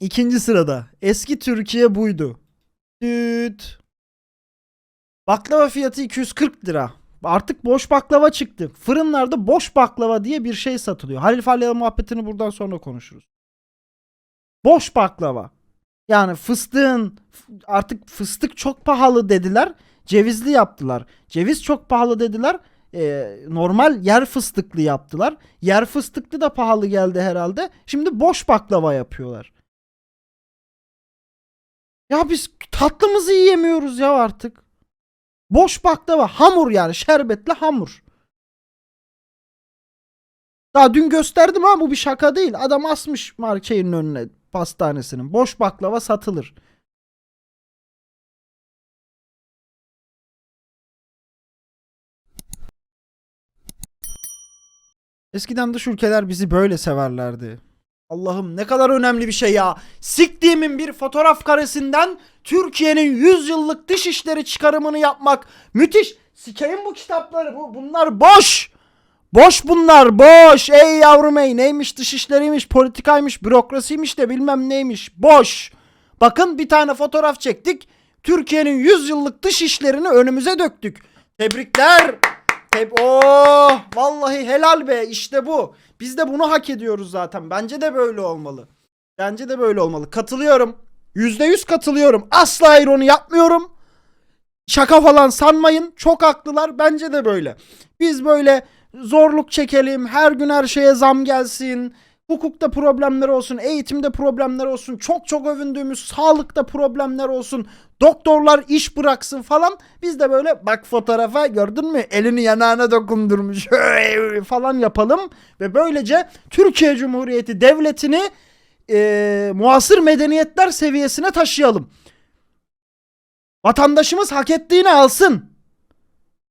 İkinci sırada. Eski Türkiye buydu. Düt. Baklava fiyatı 240 lira. Artık boş baklava çıktı. Fırınlarda boş baklava diye bir şey satılıyor. Halil Falyalı muhabbetini buradan sonra konuşuruz. Boş baklava. Yani fıstığın artık fıstık çok pahalı dediler. Cevizli yaptılar. Ceviz çok pahalı dediler. Ee, normal yer fıstıklı yaptılar. Yer fıstıklı da pahalı geldi herhalde. Şimdi boş baklava yapıyorlar. Ya biz tatlımızı yiyemiyoruz ya artık. Boş baklava hamur yani şerbetli hamur. Daha dün gösterdim ama bu bir şaka değil. Adam asmış şeyin önüne pastanesinin. Boş baklava satılır. Eskiden dış ülkeler bizi böyle severlerdi. Allah'ım ne kadar önemli bir şey ya. Siktiğimin bir fotoğraf karesinden Türkiye'nin 100 yıllık dışişleri çıkarımını yapmak müthiş. Sikeyim bu kitapları. Bu, bunlar boş. Boş bunlar boş. Ey yavrum ey neymiş dışişleriymiş politikaymış bürokrasiymiş de bilmem neymiş. Boş. Bakın bir tane fotoğraf çektik. Türkiye'nin 100 yıllık dışişlerini önümüze döktük. Tebrikler. Teb oh, vallahi helal be işte bu. Biz de bunu hak ediyoruz zaten. Bence de böyle olmalı. Bence de böyle olmalı. Katılıyorum. %100 katılıyorum. Asla ironi yapmıyorum. Şaka falan sanmayın. Çok haklılar. Bence de böyle. Biz böyle zorluk çekelim. Her gün her şeye zam gelsin. Hukukta problemler olsun, eğitimde problemler olsun, çok çok övündüğümüz sağlıkta problemler olsun, doktorlar iş bıraksın falan. Biz de böyle bak fotoğrafa gördün mü elini yanağına dokundurmuş falan yapalım ve böylece Türkiye Cumhuriyeti Devleti'ni eee, muasır medeniyetler seviyesine taşıyalım. Vatandaşımız hak ettiğini alsın.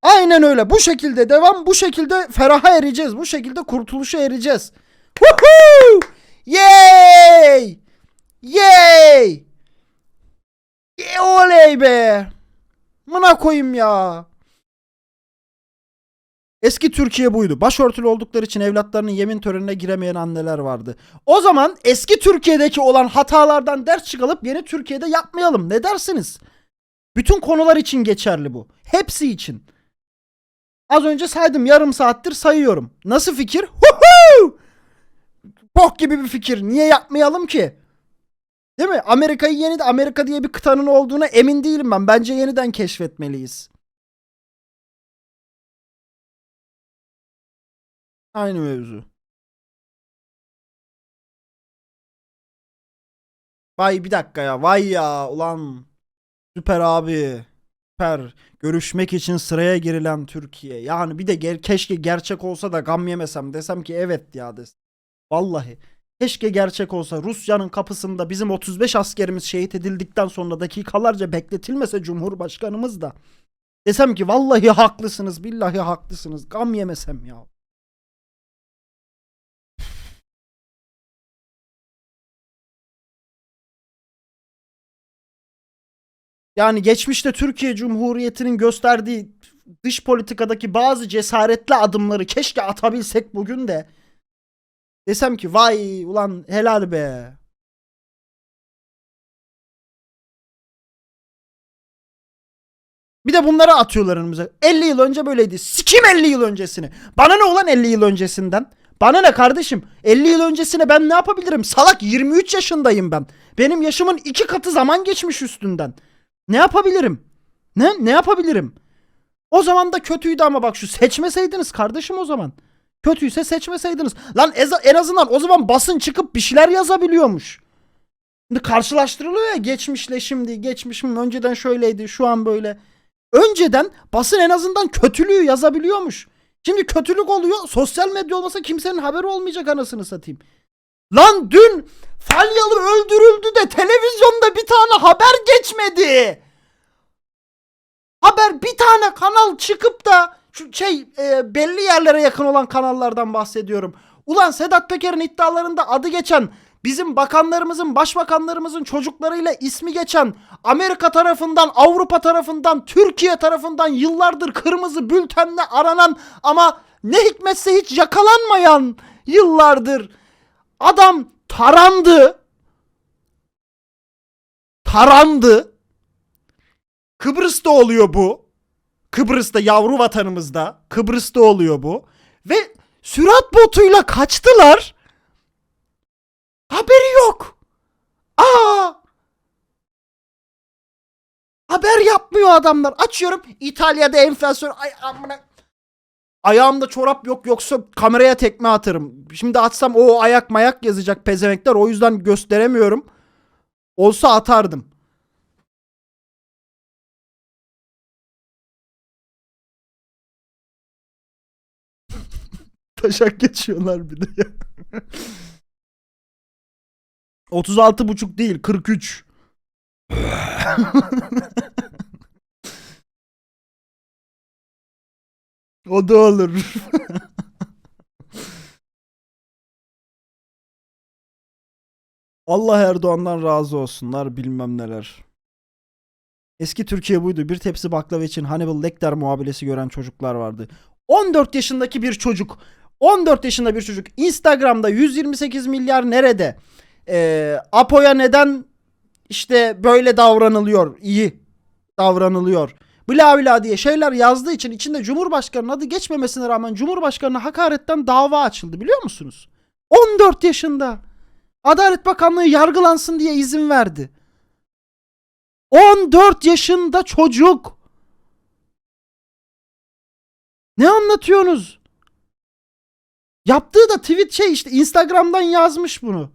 Aynen öyle. Bu şekilde devam, bu şekilde feraha ereceğiz. Bu şekilde kurtuluşa ereceğiz. Woohoo! Yay! Yay! Ye- Oley be! Mına koyayım ya. Eski Türkiye buydu. Başörtülü oldukları için evlatlarının yemin törenine giremeyen anneler vardı. O zaman eski Türkiye'deki olan hatalardan ders çıkarıp yeni Türkiye'de yapmayalım. Ne dersiniz? Bütün konular için geçerli bu. Hepsi için. Az önce saydım yarım saattir sayıyorum. Nasıl fikir? Bok gibi bir fikir. Niye yapmayalım ki? Değil mi? Amerika'yı yeni Amerika diye bir kıtanın olduğuna emin değilim ben. Bence yeniden keşfetmeliyiz. Aynı mevzu. Vay bir dakika ya. Vay ya. Ulan. Süper abi. Süper. Görüşmek için sıraya girilen Türkiye. Yani bir de ger- keşke gerçek olsa da gam yemesem. Desem ki evet ya desem. Vallahi. Keşke gerçek olsa Rusya'nın kapısında bizim 35 askerimiz şehit edildikten sonra dakikalarca bekletilmese Cumhurbaşkanımız da. Desem ki vallahi haklısınız billahi haklısınız gam yemesem ya. Yani geçmişte Türkiye Cumhuriyeti'nin gösterdiği dış politikadaki bazı cesaretli adımları keşke atabilsek bugün de. Desem ki vay ulan helal be. Bir de bunları atıyorlar önümüze. 50 yıl önce böyleydi. Sikim 50 yıl öncesini. Bana ne ulan 50 yıl öncesinden? Bana ne kardeşim? 50 yıl öncesine ben ne yapabilirim? Salak 23 yaşındayım ben. Benim yaşımın iki katı zaman geçmiş üstünden. Ne yapabilirim? Ne ne yapabilirim? O zaman da kötüydü ama bak şu seçmeseydiniz kardeşim o zaman. Kötüyse seçmeseydiniz. Lan en azından o zaman basın çıkıp bir şeyler yazabiliyormuş. Şimdi karşılaştırılıyor ya geçmişle şimdi. Geçmişim önceden şöyleydi şu an böyle. Önceden basın en azından kötülüğü yazabiliyormuş. Şimdi kötülük oluyor. Sosyal medya olmasa kimsenin haberi olmayacak anasını satayım. Lan dün Falyalı öldürüldü de televizyonda bir tane haber geçmedi. Haber bir tane kanal çıkıp da şey e, belli yerlere yakın olan kanallardan bahsediyorum. Ulan Sedat Peker'in iddialarında adı geçen bizim bakanlarımızın, başbakanlarımızın çocuklarıyla ismi geçen Amerika tarafından, Avrupa tarafından, Türkiye tarafından yıllardır kırmızı bültenle aranan ama ne hikmetse hiç yakalanmayan yıllardır adam tarandı. Haramdı. Kıbrıs'ta oluyor bu. Kıbrıs'ta yavru vatanımızda. Kıbrıs'ta oluyor bu. Ve sürat botuyla kaçtılar. Haberi yok. Aa! Haber yapmıyor adamlar. Açıyorum İtalya'da enflasyon. Ay amına. Ayağımda çorap yok yoksa kameraya tekme atarım. Şimdi atsam o ayak mayak yazacak pezevenkler. O yüzden gösteremiyorum. Olsa atardım. Taşak geçiyorlar bir de ya. 36 buçuk değil 43. o da olur. Allah Erdoğan'dan razı olsunlar bilmem neler. Eski Türkiye buydu. Bir tepsi baklava için Hannibal Lecter muamelesi gören çocuklar vardı. 14 yaşındaki bir çocuk 14 yaşında bir çocuk Instagram'da 128 milyar nerede? Ee, Apo'ya neden işte böyle davranılıyor? iyi davranılıyor. Bla bla diye şeyler yazdığı için içinde Cumhurbaşkanı'nın adı geçmemesine rağmen Cumhurbaşkanı'na hakaretten dava açıldı biliyor musunuz? 14 yaşında. Adalet Bakanlığı yargılansın diye izin verdi. 14 yaşında çocuk. Ne anlatıyorsunuz? Yaptığı da tweet şey işte Instagram'dan yazmış bunu.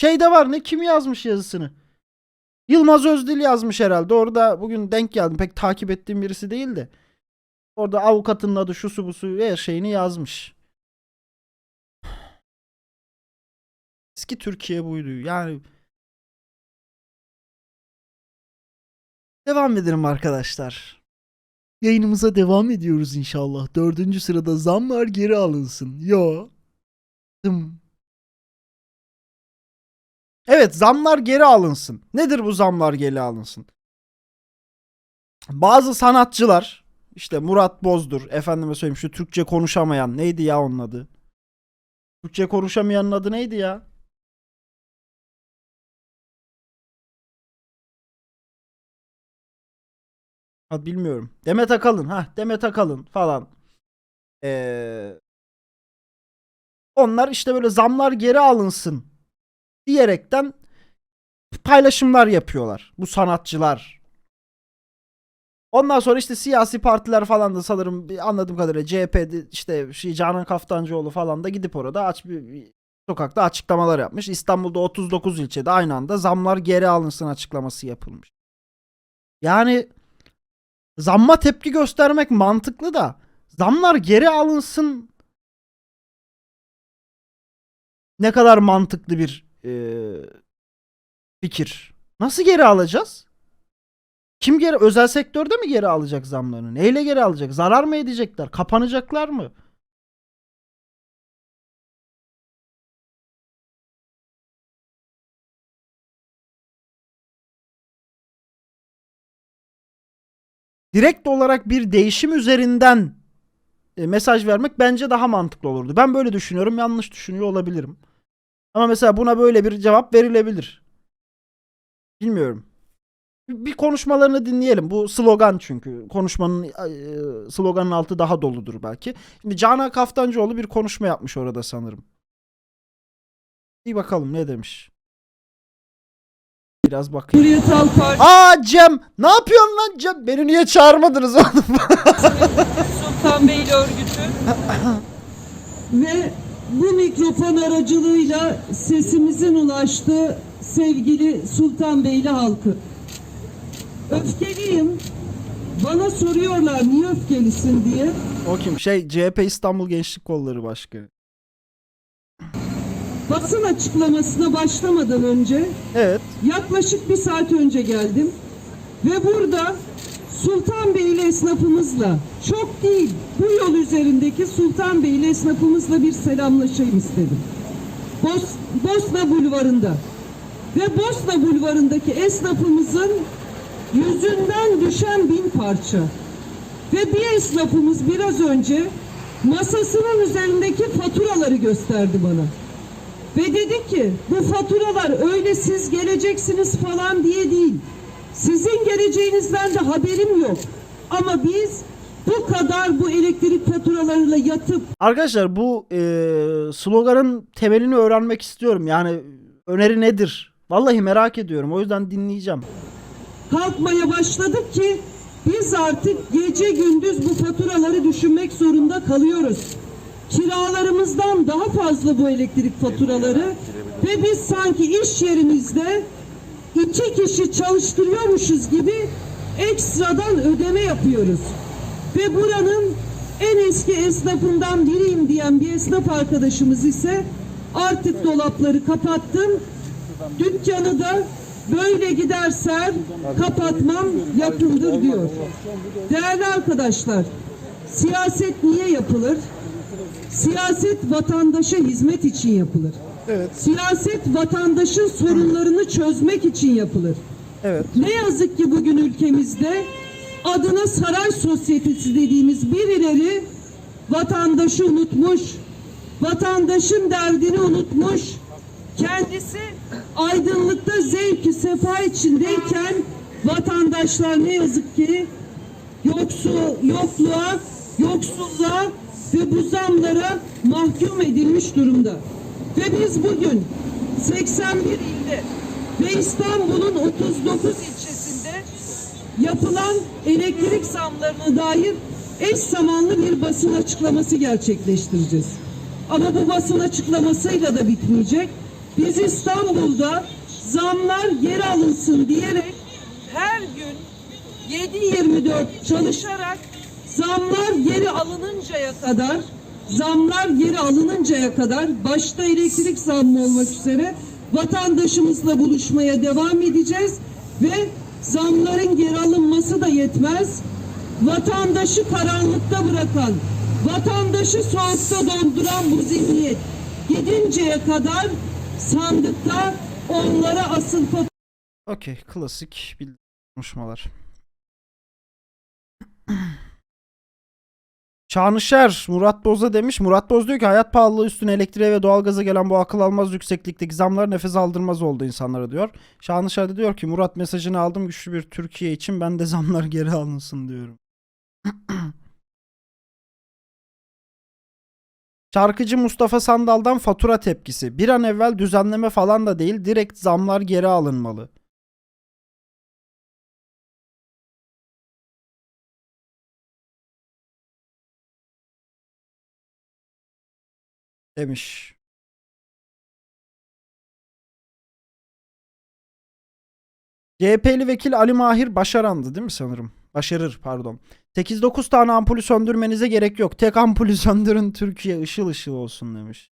Şeyde var ne kim yazmış yazısını? Yılmaz Özdil yazmış herhalde. Orada bugün denk geldim. Pek takip ettiğim birisi değil de. Orada avukatının adı şusu busu her şeyini yazmış. Eski Türkiye buydu. Yani devam edelim arkadaşlar. Yayınımıza devam ediyoruz inşallah. Dördüncü sırada zamlar geri alınsın. Yo. Dım. Evet zamlar geri alınsın. Nedir bu zamlar geri alınsın? Bazı sanatçılar işte Murat Bozdur efendime söyleyeyim şu Türkçe konuşamayan neydi ya onun adı? Türkçe konuşamayanın adı neydi ya? Ha, bilmiyorum. Demet Akalın. Ha Demet Akalın falan. Ee, onlar işte böyle zamlar geri alınsın diyerekten paylaşımlar yapıyorlar. Bu sanatçılar. Ondan sonra işte siyasi partiler falan da sanırım anladığım kadarıyla CHP'de işte şey Canan Kaftancıoğlu falan da gidip orada aç bir sokakta açıklamalar yapmış. İstanbul'da 39 ilçede aynı anda zamlar geri alınsın açıklaması yapılmış. Yani zamma tepki göstermek mantıklı da zamlar geri alınsın ne kadar mantıklı bir eee, fikir. Nasıl geri alacağız? Kim geri özel sektörde mi geri alacak zamlarını? Neyle geri alacak? Zarar mı edecekler? Kapanacaklar mı? Direkt olarak bir değişim üzerinden e, mesaj vermek bence daha mantıklı olurdu. Ben böyle düşünüyorum. Yanlış düşünüyor olabilirim. Ama mesela buna böyle bir cevap verilebilir. Bilmiyorum. Bir konuşmalarını dinleyelim. Bu slogan çünkü. Konuşmanın e, sloganın altı daha doludur belki. Şimdi Canan Kaftancıoğlu bir konuşma yapmış orada sanırım. Bir bakalım ne demiş. Biraz bakayım. Cumhuriyet Halk Partisi Aa Cem! Ne yapıyorsun lan Cem? Beni niye çağırmadınız oğlum? Sultanbeyli örgütü ve bu mikrofon aracılığıyla sesimizin ulaştığı sevgili Sultanbeyli halkı. Öfkeliyim. Bana soruyorlar niye öfkelisin diye. o kim? Şey CHP İstanbul Gençlik Kolları Başkanı. Basın açıklamasına başlamadan önce Evet. yaklaşık bir saat önce geldim. Ve burada Sultanbeyli esnafımızla çok değil bu yol üzerindeki Sultanbeyli esnafımızla bir selamlaşayım istedim. Bos, Bosna Bulvarı'nda ve Bosna Bulvarı'ndaki esnafımızın yüzünden düşen bin parça. Ve bir esnafımız biraz önce masasının üzerindeki faturaları gösterdi bana. Ve dedi ki bu faturalar öyle siz geleceksiniz falan diye değil. Sizin geleceğinizden de haberim yok. Ama biz bu kadar bu elektrik faturalarıyla yatıp Arkadaşlar bu e, sloganın temelini öğrenmek istiyorum. Yani öneri nedir? Vallahi merak ediyorum. O yüzden dinleyeceğim. kalkmaya başladık ki biz artık gece gündüz bu faturaları düşünmek zorunda kalıyoruz. Kiralarımızdan daha fazla bu elektrik faturaları ve biz sanki iş yerimizde iki kişi çalıştırıyormuşuz gibi ekstradan ödeme yapıyoruz. Ve buranın en eski esnafından biriyim diyen bir esnaf arkadaşımız ise artık dolapları kapattım. Dükkanı da böyle gidersen kapatmam yakındır diyor. Değerli arkadaşlar, siyaset niye yapılır? Siyaset vatandaşa hizmet için yapılır. Evet. Siyaset vatandaşın sorunlarını çözmek için yapılır. Evet. Ne yazık ki bugün ülkemizde adına saray sosyetesi dediğimiz birileri vatandaşı unutmuş, vatandaşın derdini unutmuş, kendisi aydınlıkta zevki sefa içindeyken vatandaşlar ne yazık ki yoksul, yokluğa, yoksulluğa ve bu zamlara mahkum edilmiş durumda. Ve biz bugün 81 ilde ve İstanbul'un 39 ilçesinde yapılan elektrik zamlarına dair eş zamanlı bir basın açıklaması gerçekleştireceğiz. Ama bu basın açıklamasıyla da bitmeyecek. Biz İstanbul'da zamlar geri alınsın diyerek her gün 7-24 çalışarak zamlar geri alınıncaya kadar zamlar geri alınıncaya kadar başta elektrik zammı olmak üzere vatandaşımızla buluşmaya devam edeceğiz ve zamların geri alınması da yetmez. Vatandaşı karanlıkta bırakan, vatandaşı soğukta donduran bu zihniyet gidinceye kadar sandıkta onlara asıl Okey. Klasik konuşmalar. Çağnışer Murat Boz'a demiş. Murat Boz diyor ki hayat pahalılığı üstüne elektriğe ve doğalgaza gelen bu akıl almaz yükseklikteki zamlar nefes aldırmaz oldu insanlara diyor. Şanışer de diyor ki Murat mesajını aldım güçlü bir Türkiye için ben de zamlar geri alınsın diyorum. Şarkıcı Mustafa Sandal'dan fatura tepkisi. Bir an evvel düzenleme falan da değil direkt zamlar geri alınmalı. Demiş. CHP'li vekil Ali Mahir başarandı değil mi sanırım? Başarır pardon. 8-9 tane ampulü söndürmenize gerek yok. Tek ampulü söndürün Türkiye ışıl ışıl olsun demiş.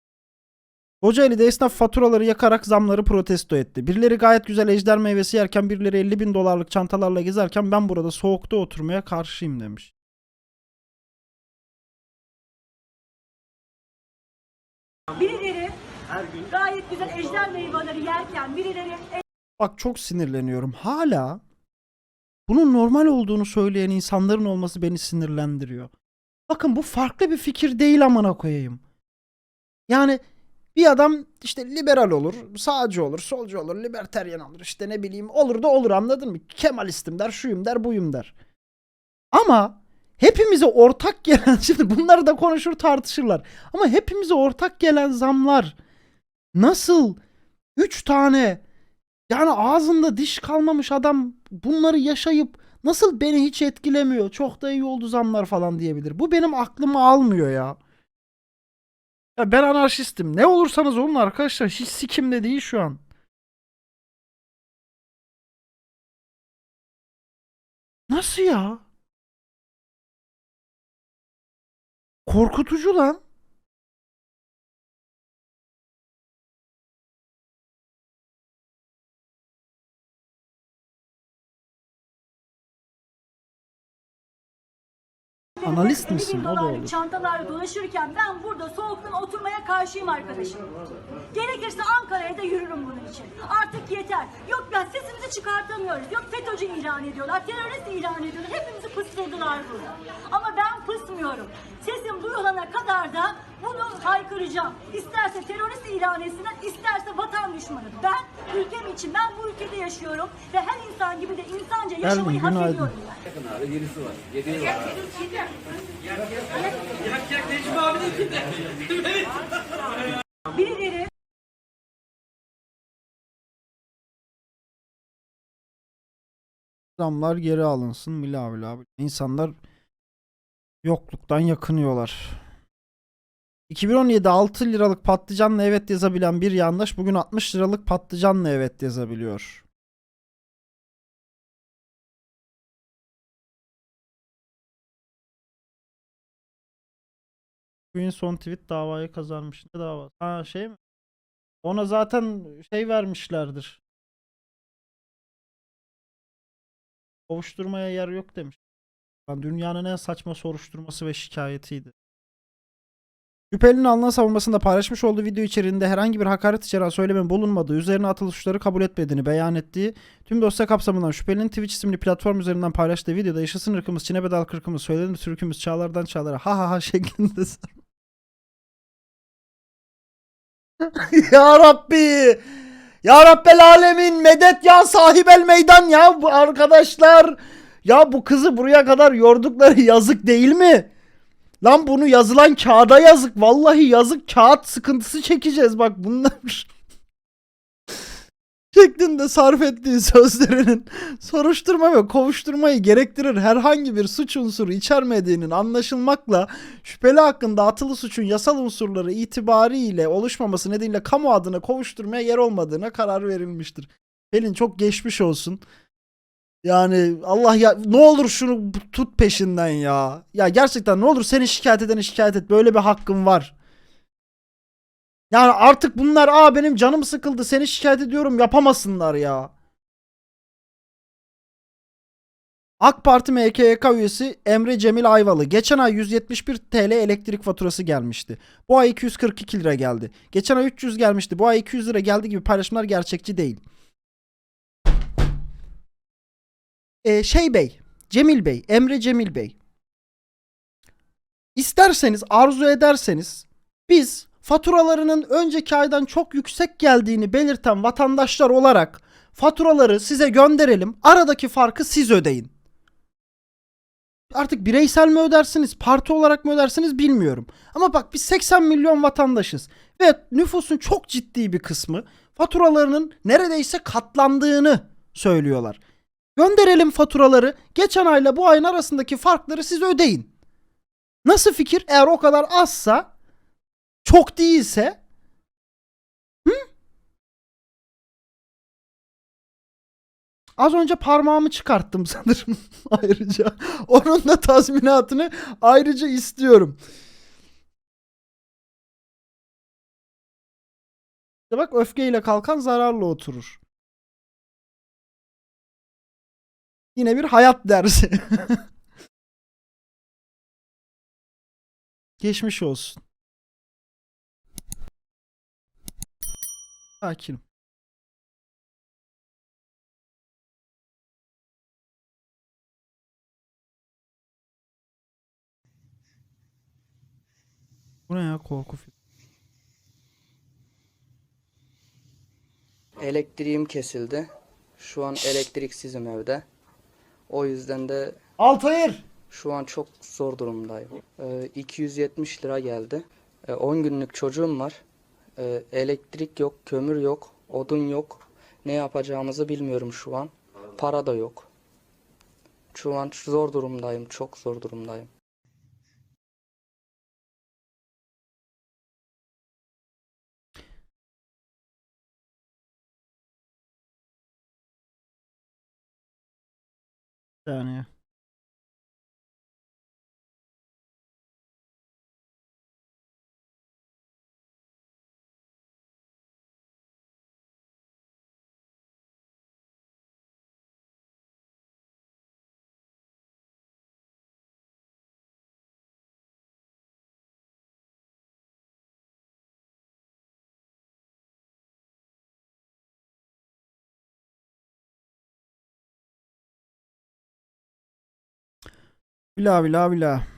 Kocaeli'de esnaf faturaları yakarak zamları protesto etti. Birileri gayet güzel ejder meyvesi yerken birileri 50 bin dolarlık çantalarla gezerken ben burada soğukta oturmaya karşıyım demiş. Birileri gayet güzel ejder meyveleri yerken birileri Bak çok sinirleniyorum. Hala bunun normal olduğunu söyleyen insanların olması beni sinirlendiriyor. Bakın bu farklı bir fikir değil amına koyayım. Yani bir adam işte liberal olur, sağcı olur, solcu olur, liberteryen olur, işte ne bileyim olur da olur anladın mı? Kemalistim der, şuyum der, buyum der. Ama hepimize ortak gelen, şimdi bunları da konuşur tartışırlar. Ama hepimize ortak gelen zamlar nasıl 3 tane yani ağzında diş kalmamış adam bunları yaşayıp nasıl beni hiç etkilemiyor çok da iyi oldu zamlar falan diyebilir. Bu benim aklımı almıyor ya. Ya ben anarşistim. Ne olursanız olun arkadaşlar. Hiç sikimde değil şu an. Nasıl ya? Korkutucu lan. Analist misin? O da dolarlık olur. Çantalarla dolaşırken ben burada soğuktan oturmaya karşıyım arkadaşım. Gerekirse Ankara'ya da yürürüm bunun için. Artık yeter. Yok ben sesimizi çıkartamıyoruz. Yok FETÖ'cü ilan ediyorlar. Terörist ilan ediyorlar. Hepimizi pıstırdılar burada. Ama ben pısmıyorum. Sesim duyulana kadar da bunu haykıracağım. İsterse terörist ilan etsinler, isterse vatan düşmanı. Ben ülkem için, ben bu ülkede yaşıyorum ve her insan gibi de insanca yaşamayı hak günaydın. ediyorum ben. Birileri Zamlar geri alınsın mila mila. İnsanlar yokluktan yakınıyorlar. 2017'de 6 liralık patlıcanla evet yazabilen bir yandaş bugün 60 liralık patlıcanla evet yazabiliyor. Bugün son tweet davayı kazanmış. Ne dava? Ha şey mi? Ona zaten şey vermişlerdir. Kovuşturmaya yer yok demiş. Lan Dünyanın en saçma soruşturması ve şikayetiydi. Şüphelinin alınan savunmasında paylaşmış olduğu video içeriğinde herhangi bir hakaret içeren söylemin bulunmadığı, üzerine atılı suçları kabul etmediğini beyan ettiği, tüm dosya kapsamından şüphelinin Twitch isimli platform üzerinden paylaştığı videoda yaşasın ırkımız, Çin'e bedel kırkımız, söyledim türkümüz, çağlardan çağlara ha ha ha şeklinde ya Rabbi! Ya Rabbel Alemin medet ya sahibel meydan ya bu arkadaşlar. Ya bu kızı buraya kadar yordukları yazık değil mi? Lan bunu yazılan kağıda yazık. Vallahi yazık kağıt sıkıntısı çekeceğiz bak bunlar. şeklinde sarf ettiği sözlerinin soruşturma ve kovuşturmayı gerektirir herhangi bir suç unsuru içermediğinin anlaşılmakla şüpheli hakkında atılı suçun yasal unsurları itibariyle oluşmaması nedeniyle kamu adına kovuşturmaya yer olmadığına karar verilmiştir. Pelin çok geçmiş olsun. Yani Allah ya ne olur şunu tut peşinden ya. Ya gerçekten ne olur seni şikayet edene şikayet et. Böyle bir hakkın var. Yani artık bunlar aa benim canım sıkıldı seni şikayet ediyorum yapamasınlar ya. AK Parti MKYK üyesi Emre Cemil Ayvalı. Geçen ay 171 TL elektrik faturası gelmişti. Bu ay 242 lira geldi. Geçen ay 300 gelmişti. Bu ay 200 lira geldi gibi paylaşımlar gerçekçi değil. Ee, şey Bey, Cemil Bey, Emre Cemil Bey. İsterseniz, arzu ederseniz biz faturalarının önceki aydan çok yüksek geldiğini belirten vatandaşlar olarak faturaları size gönderelim. Aradaki farkı siz ödeyin. Artık bireysel mi ödersiniz, parti olarak mı ödersiniz bilmiyorum. Ama bak biz 80 milyon vatandaşız ve nüfusun çok ciddi bir kısmı faturalarının neredeyse katlandığını söylüyorlar. Gönderelim faturaları. Geçen ayla bu ayın arasındaki farkları siz ödeyin. Nasıl fikir? Eğer o kadar azsa, çok değilse Hı? Az önce parmağımı çıkarttım sanırım ayrıca. Onun da tazminatını ayrıca istiyorum. İşte bak öfkeyle kalkan zararla oturur. Yine bir hayat dersi. Geçmiş olsun. Sakin. Bu ne ya korku? Elektriğim kesildi. Şu an elektriksizim evde. O yüzden de Altayır. şu an çok zor durumdayım. Ee, 270 lira geldi. Ee, 10 günlük çocuğum var. Ee, elektrik yok, kömür yok, odun yok. Ne yapacağımızı bilmiyorum şu an. Para da yok. Şu an zor durumdayım, çok zor durumdayım. Bir saniye. Bila bila bila.